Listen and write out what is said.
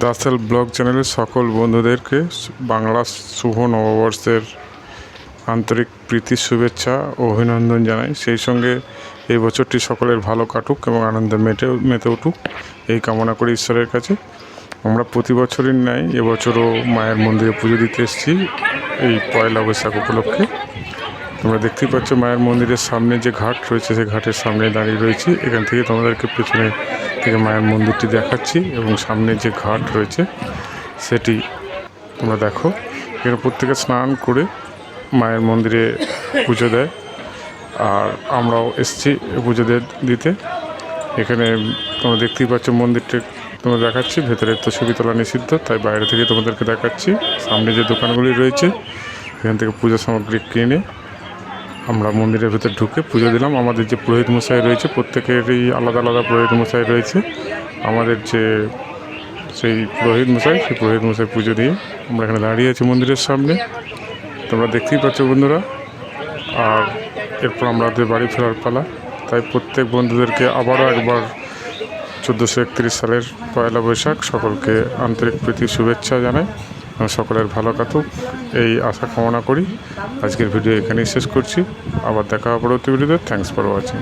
দাসেল blog চ্যানেলের সকল বন্ধুদেরকে বাংলা শুভ নববর্ষের আন্তরিক প্রীতি, শুভেচ্ছা ও অভিনন্দন জানাই। সেই সঙ্গে এই বছরটি সকলের ভালো কাটুক এবং আনন্দে মেটে, মেতে উঠুক। এই কামনা করি ঈশ্বরের কাছে। আমরা প্রতি বছরই ন্যায় এবছরও মায়ের মন্দিরে পুজো দিতে এসেছি এই পয়লা বৈশাখ উপলক্ষে। তোমরা দেখতেই পাচ্ছ মায়ের মন্দিরের সামনে যে ঘাট রয়েছে সেই ঘাটের সামনে দাঁড়িয়ে রয়েছি। এখান থেকে তোমাদেরকে পেছনে থেকে মায়ের মন্দিরটি দেখাচ্ছি এবং সামনে যে ঘাট রয়েছে, সেটি তোমরা দেখো। এখানে প্রত্যেকে স্নান করে মায়ের মন্দিরে পুজো দেয়। আর আমরাও এসেছি পুজো দিতে। এখানে তোমরা দেখতেই পাচ্ছ মন্দিরটি তোমরা দেখাচ্ছি। ভেতরে তো ছবি তোলা নিষিদ্ধ, তাই বাইরে থেকে তোমাদেরকে দেখাচ্ছি। সামনে যে দোকানগুলি রয়েছে, এখান থেকে পুজো সামগ্রী কিনে আমরা মন্দিরের ভেতর ঢুকে পুজো দিলাম। আমাদের যে পুরোহিত মশাই রয়েছে, প্রত্যেকেরই আলাদা আলাদা পুরোহিত মশাই রয়েছে। আমাদের যে সেই পুরোহিত মশাই, সেই পুরোহিত মশাই পুজো দিয়ে আমরা এখানে দাঁড়িয়ে আছি মন্দিরের সামনে। তোমরা দেখতেই পাচ্ছ বন্ধুরা, আর এরপর আমাদের বাড়ি ফেরার পালা। তাই প্রত্যেক বন্ধুদেরকে আবারও একবার চোদ্দোশো একত্রিশ সালের পয়লা বৈশাখ সকলকে আন্তরিক প্রীতি, শুভেচ্ছা এবং সকলের ভালো কাটুক। এই আশা কামনা করি। আজকের ভিডিও এখানেই শেষ করছি। আবার দেখা হবে পরবর্তী ভিডিওতে। Thanks for watching